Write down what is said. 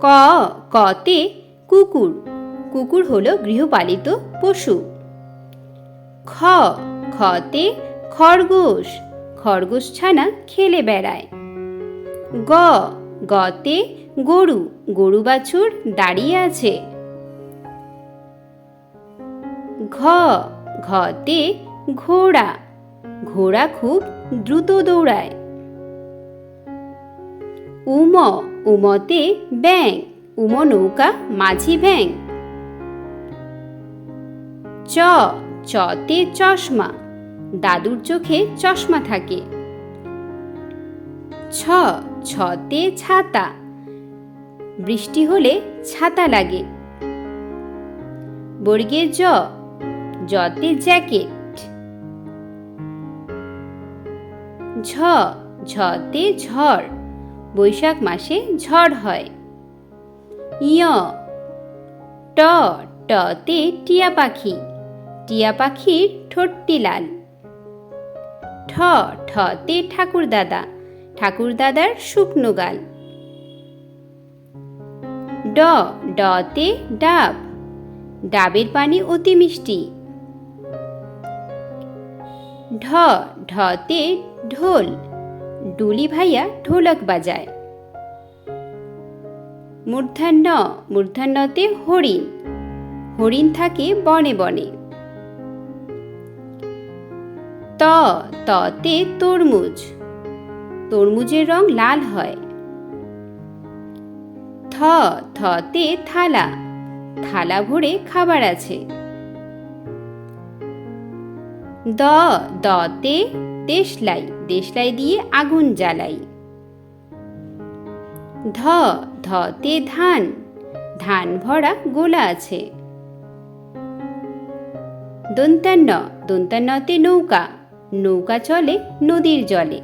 ক, কতে কুকুর। কুকুর হলো গৃহপালিত পশু। খ খতে খরগোশ। খরগোশ ছানা খেলে বেড়ায়। গ, গতে গরু। গরু বাছুর দাঁড়িয়ে আছে। ঘ, ঘতে ঘোড়া। ঘোড়া খুব দ্রুত দৌড়ায়। উম, উমতে ব্যাং উম নৌকা, মাঝি ব্যাং চ, চতে চশমা, দাদুর চোখে চশমা থাকে। ছ, ছতে ছাতা, বৃষ্টি হলে ছাতা লাগে। বর্গের জ, জতে জ্যাকেট। ঝ, ঝতে ঝড় বৈশাখ মাসে ঝড় হয়। ইয় ট, টতে টিয়া পাখি। টিয়া পাখির ঠোঁটটি লাল। ঠ, ঠতে ঠাকুর দাদা। ঠাকুর শুকনো গাল। ড, ডতে ডাব। ডাবের পানি অতি মিষ্টি। ঢ, ঢতে ঢোল। ডুলি ভাইয়া ঢোলক বাজায়। মূর্ধান্য, মূর্ধান্যতে হরিণ। হরিণ থাকে বনে বনে। ত, ততে তরমুজ। তরমুজের রং লাল হয়। থ, থতে থালা। থালা ভরে খাবার আছে। দ, দতে দেশলাই দেশলাই দিয়ে আগুন জ্বালাই। ধ, ধতে ধান ধান ভরা গোলা আছে। দন্তান্ন, দন্তান্নতে নৌকা নৌকা চলে নদীর জলে।